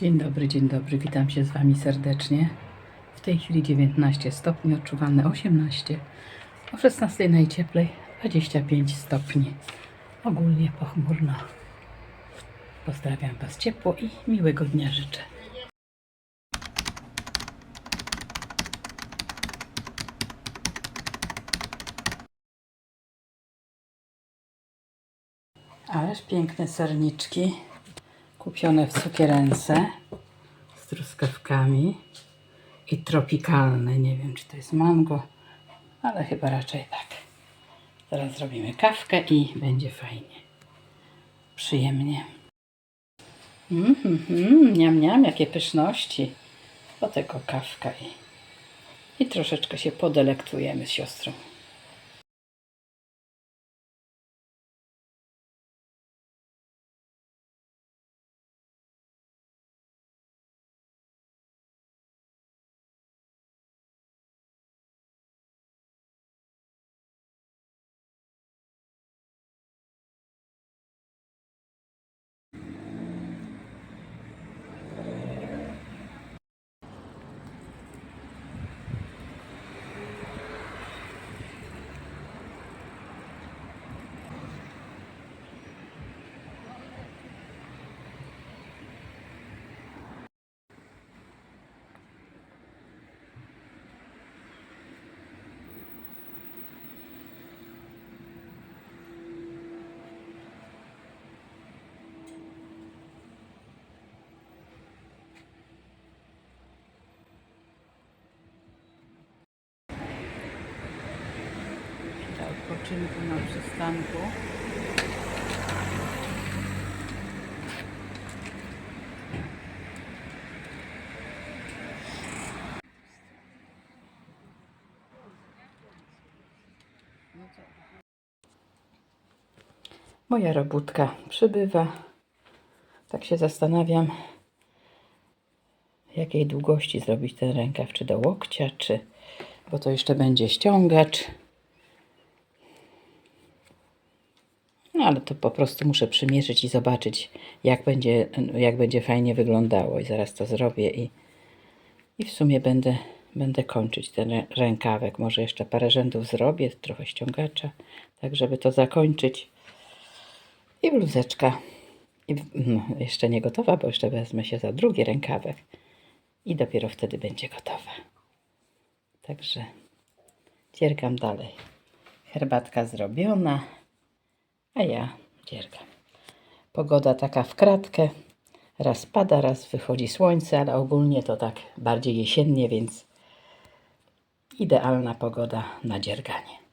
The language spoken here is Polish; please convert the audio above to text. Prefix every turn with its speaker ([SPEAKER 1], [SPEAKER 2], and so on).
[SPEAKER 1] Dzień dobry, dzień dobry, witam się z Wami serdecznie. W tej chwili 19 stopni, odczuwalne 18. O 16 najcieplej 25 stopni. Ogólnie pochmurno. Pozdrawiam Was ciepło i miłego dnia życzę. Ależ piękne serniczki kupione w cukierence z truskawkami i tropikalne. Nie wiem, czy to jest mango, ale chyba raczej tak. Teraz zrobimy kawkę i będzie fajnie. Przyjemnie. Mm, mm, mm, niam, niam, jakie pyszności. Do tego kawka i, i troszeczkę się podelektujemy z siostrą. Odpoczynku na przystanku. Moja robótka przybywa. Tak się zastanawiam, jakiej długości zrobić ten rękaw, czy do łokcia, czy, bo to jeszcze będzie ściągacz. No ale to po prostu muszę przymierzyć i zobaczyć, jak będzie, jak będzie fajnie wyglądało. I zaraz to zrobię i, i w sumie będę, będę kończyć ten rę- rękawek. Może jeszcze parę rzędów zrobię, trochę ściągacza, tak żeby to zakończyć. I bluzeczka. I, no, jeszcze nie gotowa, bo jeszcze wezmę się za drugi rękawek. I dopiero wtedy będzie gotowa. Także dziergam dalej. Herbatka zrobiona. A ja dziergam. Pogoda taka w kratkę. Raz pada, raz wychodzi słońce, ale ogólnie to tak bardziej jesiennie, więc idealna pogoda na dzierganie.